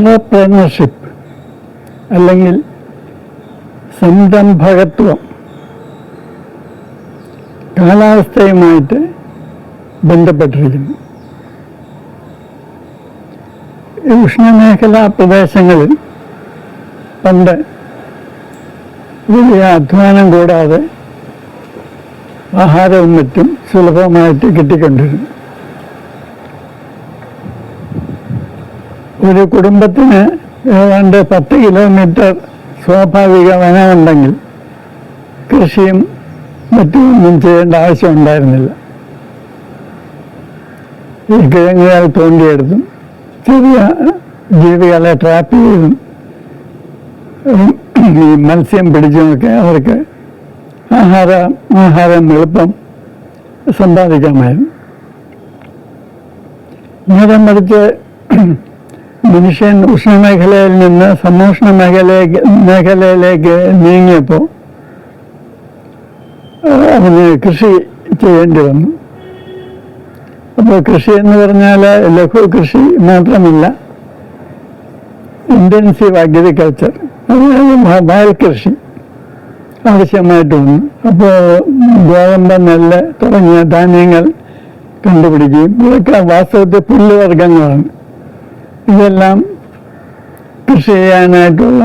ആന്ത്രപ്രണർഷിപ്പ് അല്ലെങ്കിൽ സംരംഭകത്വം കാലാവസ്ഥയുമായിട്ട് ബന്ധപ്പെട്ടിരിക്കുന്നു. ഉഷ്ണമേഖലാ പ്രദേശങ്ങളിൽ പണ്ട് വലിയ അധ്വാനം കൂടാതെ ആഹാരവും മറ്റും സുലഭമായിട്ട് കിട്ടിക്കൊണ്ടിരുന്നു. ഒരു കുടുംബത്തിന് ഏതാണ്ട് പത്ത് കിലോമീറ്റർ സ്വാഭാവിക വനമുണ്ടെങ്കിൽ കൃഷിയും മറ്റൊന്നും ചെയ്യേണ്ട ആവശ്യമുണ്ടായിരുന്നില്ല ഈ കിഴങ്ങുകൾ തോണ്ടിയെടുത്തും ചെറിയ ജീവികളെ ട്രാപ്പ് ചെയ്തും ഈ മത്സ്യം പിടിച്ചുമൊക്കെ അവർക്ക് ആഹാര ആഹാരം എളുപ്പം സമ്പാദിക്കാമായിരുന്നു. നേരം മറിച്ച് മനുഷ്യൻ ഉഷ്ണമേഖലയിൽ നിന്ന് സമോഷ്ണ മേഖലയിലേക്ക് മേഖലയിലേക്ക് നീങ്ങിയപ്പോൾ അവന് കൃഷി ചെയ്യേണ്ടി വന്നു. അപ്പോൾ കൃഷി എന്ന് പറഞ്ഞാൽ ലഘു കൃഷി മാത്രമല്ല ഇന്റൻസീവ് അഗ്രികൾച്ചർ അതായത് വയൽ കൃഷി ആവശ്യമായിട്ട് വന്നു. അപ്പോൾ ഗോതമ്പ് നെല്ല് തുടങ്ങിയ ധാന്യങ്ങൾ കണ്ടുപിടിക്കുകയും ഇതൊക്കെ വാസ്തവത്തിൽ പുല്ലുവർഗങ്ങളാണ്. ഇതെല്ലാം കൃഷി ചെയ്യാനായിട്ടുള്ള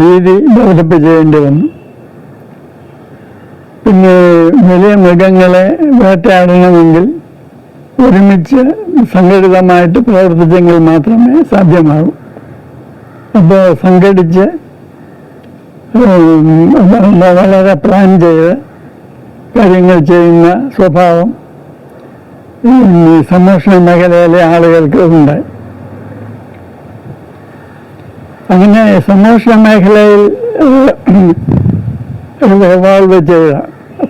രീതി ഡെവലപ്പ് ചെയ്യേണ്ടി വന്നു. പിന്നെ വലിയ മൃഗങ്ങളെ വേട്ടയാടണമെങ്കിൽ ഒരുമിച്ച് സംഘടിതമായിട്ട് പ്രവർത്തിച്ചെങ്കിൽ മാത്രമേ സാധ്യമാകൂ. അപ്പോൾ സംഘടിച്ച് വളരെ പ്ലാൻ ചെയ്ത് കാര്യങ്ങൾ ചെയ്യുന്ന സ്വഭാവം സംരക്ഷണ മേഖലയിലെ ആളുകൾക്ക് ഉണ്ട്. അങ്ങനെ സംരക്ഷണ മേഖലയിൽ റിവോൾവ് ചെയ്ത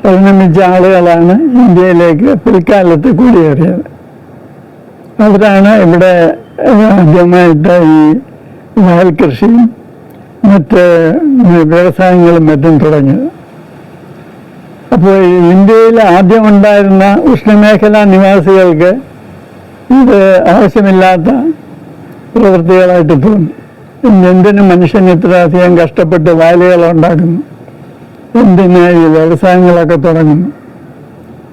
പരിണമിച്ച ആളുകളാണ് ഇന്ത്യയിലേക്ക് പിൽക്കാലത്ത് കുടിയേറിയത്. അവരാണ് ഇവിടെ ആദ്യമായിട്ട് ഈ വയൽ കൃഷിയും മറ്റ് വ്യവസായങ്ങളും മറ്റും തുടങ്ങിയത്. അപ്പോൾ ഇന്ത്യയിൽ ആദ്യം ഉണ്ടായിരുന്ന ഉഷ്ണമേഖലാ നിവാസികൾക്ക് ഇത് ആവശ്യമില്ലാത്ത പ്രവൃത്തികളായിട്ട് തോന്നി. എന്തിന് മനുഷ്യൻ ഇത്ര അധികം കഷ്ടപ്പെട്ട് വയലുകൾ ഉണ്ടാക്കുന്നു? എന്തിന് വ്യവസായങ്ങളൊക്കെ തുടങ്ങുന്നു?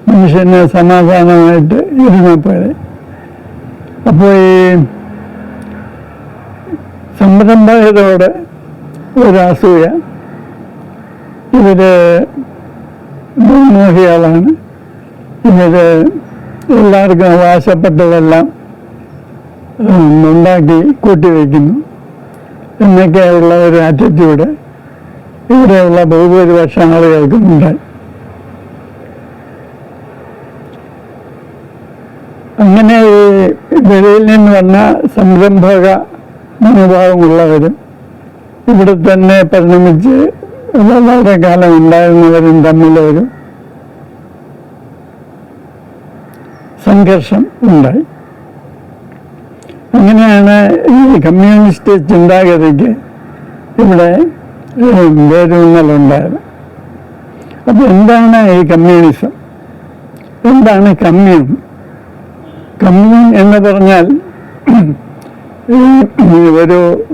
മനുഷ്യന് സമാധാനമായിട്ട് ഇരുന്നപ്പോഴേ. അപ്പോൾ ഈ സംരംഭകരോട് ഒരു അസൂയ ഇവർ മോഹികളാണ് ഇത് എല്ലാവർക്കും അവകാശപ്പെട്ടതെല്ലാം ഉണ്ടാക്കി കൂട്ടിവെക്കുന്നു. എന്നൊക്കെയുള്ള ഒരു ആറ്റിറ്റ്യൂഡ് ഇവിടെയുള്ള ബഹുഭൂരിപക്ഷം ആളുകൾക്കും ഉണ്ടായി അങ്ങനെ ഈ വെളിയിൽ നിന്ന് വന്ന സംരംഭക മനോഭാവമുള്ളവരും ഇവിടെ തന്നെ പരിണമിച്ച് വളരെ കാലം ഉണ്ടായിരുന്നവരും തമ്മിലൊരു സംഘർഷം ഉണ്ടായി. അങ്ങനെയാണ് ഈ കമ്മ്യൂണിസ്റ്റ് ചിന്താഗതിക്ക് ഇവിടെ വേരൂന്നലുണ്ടായത് അപ്പോൾ എന്താണ് ഈ കമ്മ്യൂണിസം? എന്താണ് കമ്മ്യൂൺ? കമ്മ്യൂൺ എന്ന് പറഞ്ഞാൽ ഈ ഒരു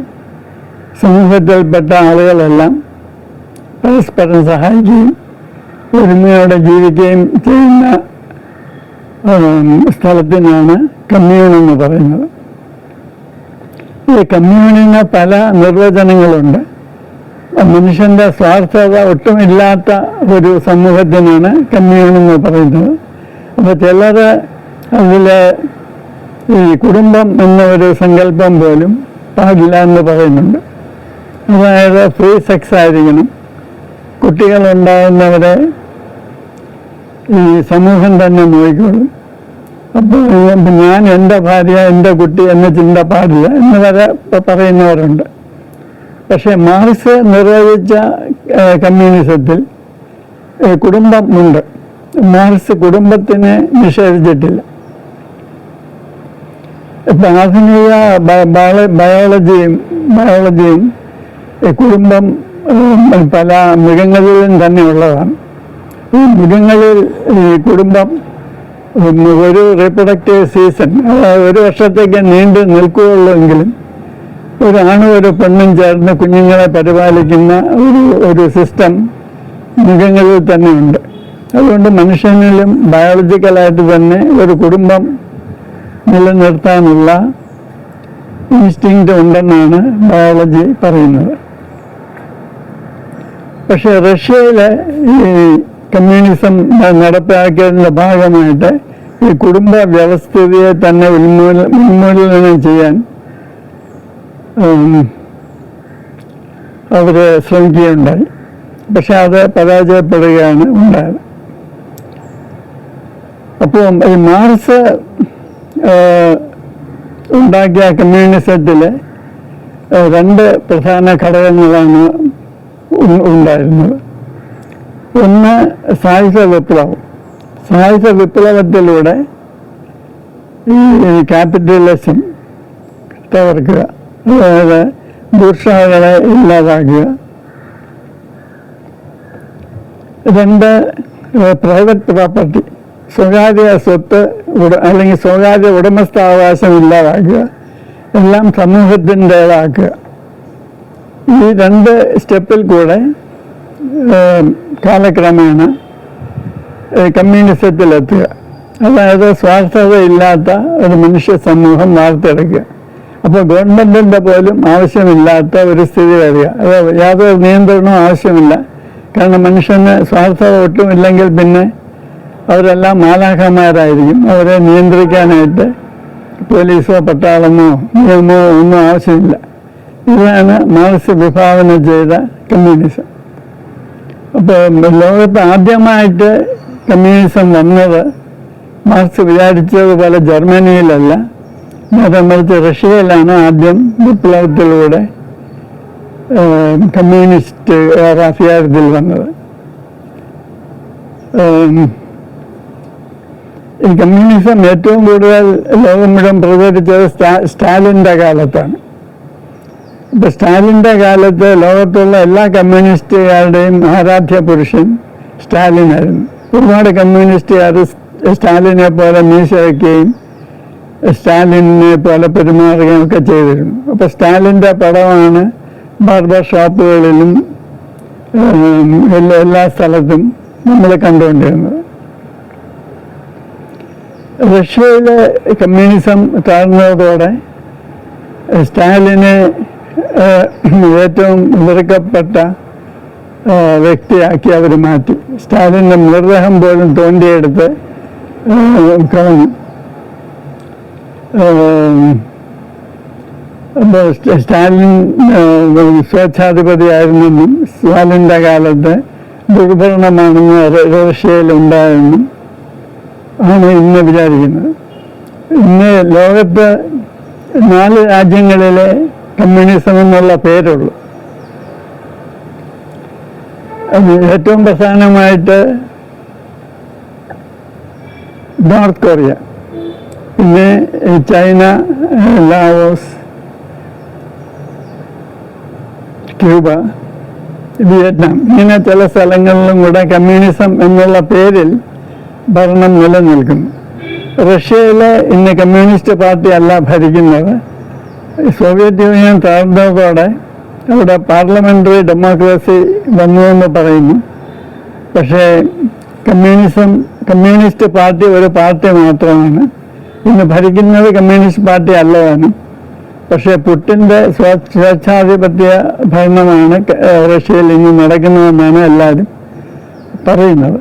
സമൂഹത്തിൽപ്പെട്ട ആളുകളെല്ലാം പരസ്പരം സഹായിക്കുകയും ഒരുമയോടെ ജീവിക്കുകയും ചെയ്യുന്ന സ്ഥലത്തിനാണ് കമ്മ്യൂൺ എന്ന് പറയുന്നത്. ഈ കമ്മ്യൂണിന് പല നിർവചനങ്ങളുണ്ട്. മനുഷ്യന്റെ സ്വാർത്ഥത ഒട്ടുമില്ലാത്ത ഒരു സമൂഹത്തിനാണ് കമ്മ്യൂൺ എന്ന് പറയുന്നത്. അപ്പോൾ ചിലർ അതിൽ ഈ കുടുംബം എന്ന ഒരു സങ്കല്പം പോലും പാടില്ല എന്ന് പറയുന്നുണ്ട്. അതായത് ഫ്രീ സെക്സ് ആയിരിക്കണം. കുട്ടികളുണ്ടാകുന്നവരെ ഈ സമൂഹം തന്നെ നോക്കിക്കോളും. അപ്പോൾ ഞാൻ എന്റെ ഭാര്യ എന്റെ കുട്ടി എന്ന ചിന്ത പാടില്ല എന്ന് വരെ പറയുന്നവരുണ്ട്. പക്ഷേ മാർക്സ് നിർവഹിച്ച കമ്മ്യൂണിസത്തിൽ കുടുംബമുണ്ട്. മാർക്സ് കുടുംബത്തിനെ നിഷേധിച്ചിട്ടില്ല. ഇപ്പം ആധുനിക ബയോളജിയും ബയോളജിയും കുടുംബം പല മൃഗങ്ങളിലും തന്നെ ഉള്ളതാണ്. ഈ മൃഗങ്ങളിൽ കുടുംബം ഒരു റീപ്രൊഡക്റ്റീവ് സീസൺ ഒരു വർഷത്തേക്ക് നീണ്ടു നിൽക്കുകയുള്ളൂ എങ്കിലും ഒരു ആണും ഒരു പെണ്ണും ചേർന്ന് കുഞ്ഞുങ്ങളെ പരിപാലിക്കുന്ന ഒരു ഒരു സിസ്റ്റം മൃഗങ്ങളിൽ തന്നെ ഉണ്ട്. അതുകൊണ്ട് മനുഷ്യനിലും ബയോളജിക്കലായിട്ട് തന്നെ ഒരു കുടുംബം നിലനിർത്താനുള്ള ഇൻസ്റ്റിങ്റ്റ് ഉണ്ടെന്നാണ് ബയോളജി പറയുന്നത്. പക്ഷെ റഷ്യയിലെ ഈ കമ്മ്യൂണിസം നടപ്പാക്കിയതിന്റെ ഭാഗമായിട്ട് ഈ കുടുംബ വ്യവസ്ഥിതിയെ തന്നെ ഉന്മൂല ഉന്മൂലനം ചെയ്യാൻ അവർ ശ്രമിക്കുകയുണ്ടായി. പക്ഷെ അത് പരാജയപ്പെടുകയാണ് ഉണ്ടായത്. അപ്പോൾ ഈ മാർസ് ഉണ്ടാക്കിയ കമ്മ്യൂണിസത്തിൽ രണ്ട് പ്രധാന ഘടകങ്ങളാണ് ഉണ്ടായിരുന്നത്. ഒന്ന് സായുധ വിപ്ലവം. സായുധ വിപ്ലവത്തിലൂടെ ഈ ക്യാപിറ്റലിസം തകർക്കുക. അതായത് ദൂഷകളെ ഇല്ലാതാക്കുക. രണ്ട് പ്രൈവറ്റ് പ്രോപ്പർട്ടി സ്വകാര്യ സ്വത്ത് അല്ലെങ്കിൽ സ്വകാര്യ ഉടമസ്ഥാവകാശം ഇല്ലാതാക്കുക. എല്ലാം സമൂഹത്തിന്റെതാക്കുക. ഈ രണ്ട് സ്റ്റെപ്പിൽ കൂടെ കാലക്രമേണ കമ്മ്യൂണിസത്തിലെത്തുക. അതായത് സ്വാർത്ഥതയില്ലാത്ത ഒരു മനുഷ്യ സമൂഹം വാർത്തെടുക്കുക. അപ്പോൾ ഗവൺമെന്റിന്റെ പോലും ആവശ്യമില്ലാത്ത ഒരു സ്ഥിതി വരിക. അത് യാതൊരു നിയന്ത്രണവും ആവശ്യമില്ല. കാരണം മനുഷ്യന് സ്വാർത്ഥത ഒട്ടുമില്ലെങ്കിൽ പിന്നെ അവരെല്ലാം മാലാഖമാരായിരിക്കും. അവരെ നിയന്ത്രിക്കാനായിട്ട് പോലീസോ പട്ടാളമോ നിയമമോ ഒന്നും ആവശ്യമില്ല. ഇതാണ് മാർസ് വിഭാവന ചെയ്ത കമ്മ്യൂണിസം അപ്പോൾ ലോകത്ത് ആദ്യമായിട്ട് കമ്മ്യൂണിസം വന്നത് മാർക്സ് വിചാരിച്ചതുപോലെ ജർമ്മനിയിലല്ല. നേരെ മറിച്ച് റഷ്യയിലാണ് ആദ്യം വിപ്ലവത്തിലൂടെ കമ്മ്യൂണിസ്റ്റ് അധികാരത്തിൽ വന്നത്. ഈ കമ്മ്യൂണിസം ഏറ്റവും കൂടുതൽ ലോകം മുഴുവൻ പ്രചരിച്ചത് സ്റ്റാ- സ്റ്റാലിന്റെ കാലത്താണ്. ഇപ്പൊ സ്റ്റാലിന്റെ കാലത്ത് ലോകത്തുള്ള എല്ലാ കമ്മ്യൂണിസ്റ്റുകാരുടെയും ആരാധ്യ പുരുഷൻ സ്റ്റാലിനായിരുന്നു. ഒരുപാട് കമ്മ്യൂണിസ്റ്റുകാർ സ്റ്റാലിനെ പോലെ മീശ വയ്ക്കുകയും സ്റ്റാലിനെ പോലെ പെരുമാറുകയും ഒക്കെ ചെയ്തിരുന്നു. അപ്പോൾ സ്റ്റാലിന്റെ പടമാണ് ബാർബർ ഷോപ്പുകളിലും എല്ലാ സ്ഥലത്തും നമ്മൾ കണ്ടുകൊണ്ടിരുന്നത്. റഷ്യയിലെ കമ്മ്യൂണിസം താഴ്ന്നതോടെ സ്റ്റാലിനെ ഏറ്റവും വെറുക്കപ്പെട്ട ഏഹ്, വ്യക്തിയാക്കി അവർ മാറ്റി. സ്റ്റാലിന്റെ മൃതദേഹം പോലും തോണ്ടിയെടുത്ത് കളഞ്ഞു. സ്റ്റാലിൻ സ്വേച്ഛാധിപതിയായിരുന്നെന്നും സ്റ്റാലിന്റെ കാലത്ത് ദുർഭരണമാണെന്ന് റഷ്യയിൽ ഉണ്ടായെന്നും ആണ് ഇന്ന് വിചാരിക്കുന്നത്. ഇന്ന് ലോകത്ത് നാല് രാജ്യങ്ങളിലെ കമ്മ്യൂണിസം എന്നുള്ള പേരുള്ളൂ. ഏറ്റവും പ്രധാനമായിട്ട് നോർത്ത് കൊറിയ പിന്നെ ചൈന ലാവോസ് ക്യൂബ വിയറ്റ്നാം. ഇങ്ങനെ ചില സ്ഥലങ്ങളിലും കൂടെ കമ്മ്യൂണിസം എന്നുള്ള പേരിൽ ഭരണം നിലനിൽക്കുന്നു. റഷ്യയിലെ ഇന്ന് കമ്മ്യൂണിസ്റ്റ് പാർട്ടിയല്ല ഭരിക്കുന്നത്. സോവിയറ്റ് യൂണിയൻ തകർന്നതോടെ അവിടെ പാർലമെന്ററി ഡെമോക്രസി വന്നു എന്ന് പറയുന്നു. പക്ഷേ കമ്മ്യൂണിസം കമ്മ്യൂണിസ്റ്റ് പാർട്ടി ഒരു പാർട്ടി മാത്രമാണ്. ഇന്ന് ഭരിക്കുന്നത് കമ്മ്യൂണിസ്റ്റ് പാർട്ടി അല്ലതാണ്. പക്ഷേ പുട്ടിന്റെ സ്വ- സ്വേച്ഛാധിപത്യ ഭരണമാണ് റഷ്യയിൽ ഇന്ന് നടക്കുന്നതെന്നാണ് എല്ലാവരും പറയുന്നത്.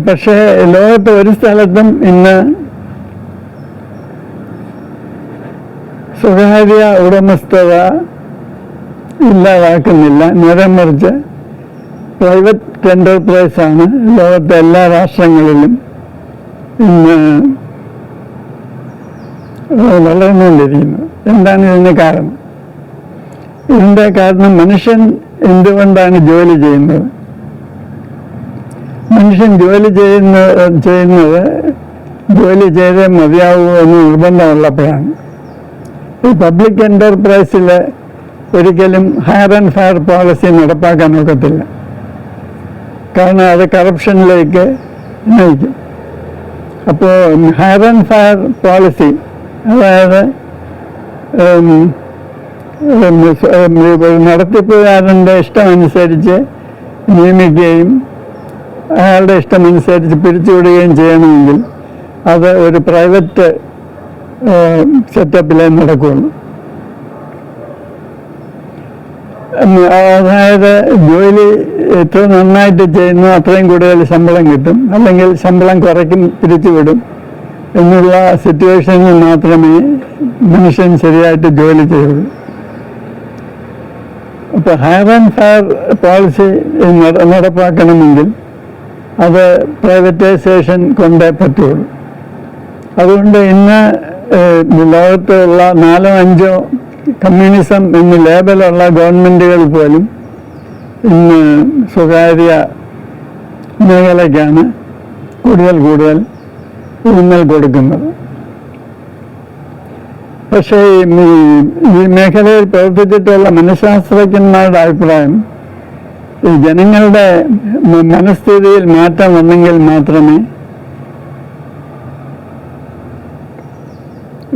പക്ഷേ ലോകത്ത് ഒരു സ്ഥലത്തും ഇന്ന് സ്വകാര്യ ഉടമസ്ഥത ഇല്ലാതാക്കുന്നില്ല. നേരെ മറിച്ച് പ്രൈവറ്റ് എന്റർപ്രൈസാണ് ലോകത്തെ എല്ലാ രാഷ്ട്രങ്ങളിലും ഇന്ന് വളർന്നുകൊണ്ടിരിക്കുന്നത്. എന്താണ് ഇതിന് കാരണം? ഇതിന്റെ കാരണം മനുഷ്യൻ എന്തുകൊണ്ടാണ് ജോലി ചെയ്യുന്നത്? മനുഷ്യൻ ജോലി ചെയ്യുന്ന ചെയ്യുന്നത് ജോലി ചെയ്തേ മതിയാവൂ എന്ന് നിർബന്ധമുള്ളപ്പോഴാണ്. ഈ പബ്ലിക് എന്റർപ്രൈസിൽ ഒരിക്കലും ഹയർ ആൻഡ് ഫയർ പോളിസി നടപ്പാക്കാൻ ഒക്കത്തില്ല. കാരണം അത് കറപ്ഷനിലേക്ക് നയിക്കും. അപ്പോൾ ഹയർ ആൻഡ് ഫയർ പോളിസി അതായത് നടത്തിപ്പുകാരന്റെ ഇഷ്ടമനുസരിച്ച് നിയമിക്കുകയും അയാളുടെ ഇഷ്ടമനുസരിച്ച് പിരിച്ചുവിടുകയും ചെയ്യണമെങ്കിൽ അത് ഒരു പ്രൈവറ്റ് സെറ്റപ്പിലേ നടക്കുകയുള്ളൂ അതായത് ജോലി എത്ര നന്നായിട്ട് ചെയ്യുന്നു അത്രയും കൂടുതൽ ശമ്പളം കിട്ടും അല്ലെങ്കിൽ ശമ്പളം കുറയ്ക്കും പിരിച്ചുവിടും എന്നുള്ള സിറ്റുവേഷനിൽ മാത്രമേ മനുഷ്യൻ ശരിയായിട്ട് ജോലി ചെയ്യുള്ളൂ. അപ്പോൾ ഹയർ ആൻഡ് ഫയർ പോളിസി നട- നടപ്പാക്കണമെങ്കിൽ അത് പ്രൈവറ്റൈസേഷൻ കൊണ്ടേ പറ്റുള്ളൂ. അതുകൊണ്ട് ഇന്ന് ലോകത്തുള്ള നാലോ അഞ്ചോ കമ്മ്യൂണിസം എന്ന് ലേബലുള്ള ഗവൺമെന്റുകൾ പോലും ഇന്ന് സ്വകാര്യ മേഖലയ്ക്കാണ് കൂടുതൽ കൂടുതൽ ഊന്നൽ കൊടുക്കുന്നത്. പക്ഷേ ഈ മേഖലയിൽ പ്രവർത്തിച്ചിട്ടുള്ള മനഃശാസ്ത്രജ്ഞന്മാരുടെ അഭിപ്രായം ജനങ്ങളുടെ മനസ്ഥിതിയിൽ മാറ്റം വന്നെങ്കിൽ മാത്രമേ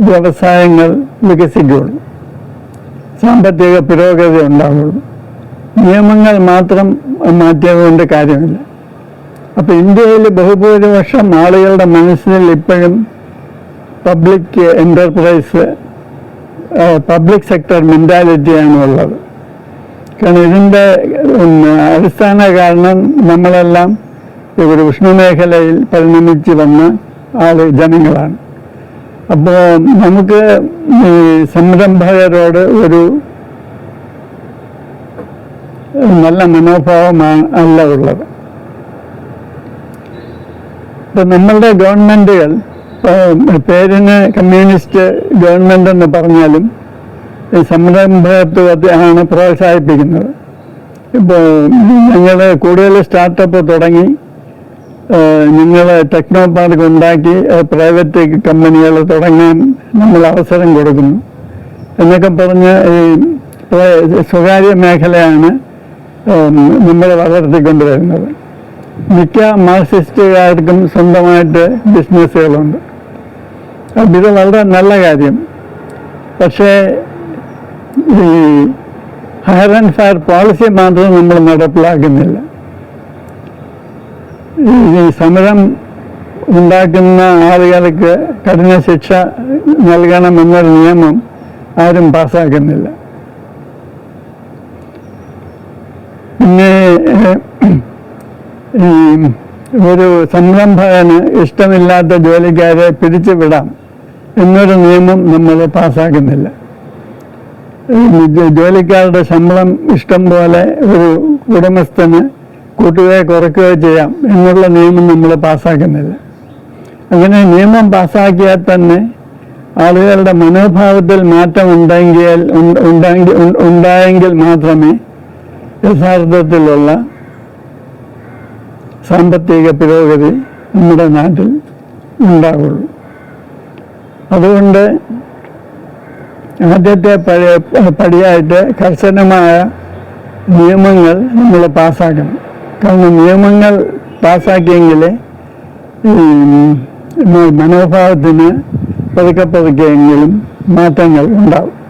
വ്യവസായങ്ങൾ വികസിക്കുകയുള്ളൂ. സാമ്പത്തിക പുരോഗതി ഉണ്ടാവുള്ളൂ നിയമങ്ങൾ മാത്രം മാറ്റിയതുകൊണ്ട് കാര്യമില്ല. അപ്പോൾ ഇന്ത്യയിൽ ബഹുഭൂരിപക്ഷം ആളുകളുടെ മനസ്സിൽ ഇപ്പോഴും പബ്ലിക് എന്റർപ്രൈസ് പബ്ലിക് സെക്ടർ മെന്റാലിറ്റിയാണ് ഉള്ളത്. കാരണം ഇതിന്റെ അടിസ്ഥാന കാരണം നമ്മളെല്ലാം ഒരു ഉഷ്ണമേഖലയിൽ പരിണമിച്ച് വന്ന ആൾ ജനങ്ങളാണ്. അപ്പോൾ നമുക്ക് സംരംഭകരോട് ഒരു നല്ല മനോഭാവമാണ് അല്ല ഉള്ളത്. ഇപ്പം നമ്മളുടെ ഗവൺമെന്റുകൾ പേരിന് കമ്മ്യൂണിസ്റ്റ് ഗവൺമെന്റ് എന്ന് പറഞ്ഞാലും സംരംഭകത്വത്തെ ആണ് പ്രോത്സാഹിപ്പിക്കുന്നത്. ഇപ്പോൾ ഞങ്ങൾ കൂടുതൽ സ്റ്റാർട്ടപ്പ് തുടങ്ങി. നിങ്ങൾ ടെക്നോ പാർക്ക് ഉണ്ടാക്കി പ്രൈവറ്റ് കമ്പനികൾ തുടങ്ങാൻ നമ്മൾ അവസരം കൊടുക്കുന്നു. എന്നൊക്കെ പറഞ്ഞ് ഈ സ്വകാര്യ മേഖലയാണ് നമ്മൾ വളർത്തിക്കൊണ്ടുവരുന്നത് മിക്ക മാർക്സിസ്റ്റുകാർക്കും സ്വന്തമായിട്ട് ബിസിനസ്സുകളുണ്ട്. ഇത് വളരെ നല്ല കാര്യം. പക്ഷേ ഈ ഹയർ ആൻഡ് ഫയർ പോളിസി മാത്രം നമ്മൾ നടപ്പിലാക്കുന്നില്ല. ഈ- സമരം ഉണ്ടാക്കുന്ന ആളുകൾക്ക് കഠിന ശിക്ഷ നൽകണമെന്നൊരു നിയമം ആരും പാസ്സാക്കുന്നില്ല. പിന്നെ ഈ ഒരു സംരംഭകന് ഇഷ്ടമില്ലാത്ത ജോലിക്കാരെ പിരിച്ചു വിടാം എന്നൊരു നിയമം നമ്മൾ പാസ്സാക്കുന്നില്ല. ജോലിക്കാരുടെ ശമ്പളം ഇഷ്ടം പോലെ ഒരു ഉടമസ്ഥന് കൂട്ടുകയോ കുറയ്ക്കുകയോ ചെയ്യാം എന്നുള്ള നിയമം നമ്മൾ പാസ്സാക്കുന്നില്ല അങ്ങനെ നിയമം പാസ്സാക്കിയാൽ തന്നെ ആളുകളുടെ മനോഭാവത്തിൽ മാറ്റം ഉണ്ടെങ്കിൽ ഉണ്ട- ഉണ്ടെങ്കിൽ ഉണ്ടായെങ്കിൽ മാത്രമേ യഥാർത്ഥത്തിലുള്ള സാമ്പത്തിക പുരോഗതി നമ്മുടെ നാട്ടിൽ ഉണ്ടാവുള്ളൂ. അതുകൊണ്ട് ആദ്യത്തെ പഴയ പടിയായിട്ട് കർശനമായ നിയമങ്ങൾ നമ്മൾ പാസ്സാക്കണം. കാരണം നിയമങ്ങൾ മ- മനോഭാവത്തിന് പതുക്കെ പതുക്കെയെങ്കിലും മാറ്റങ്ങൾ ഉണ്ടാവും.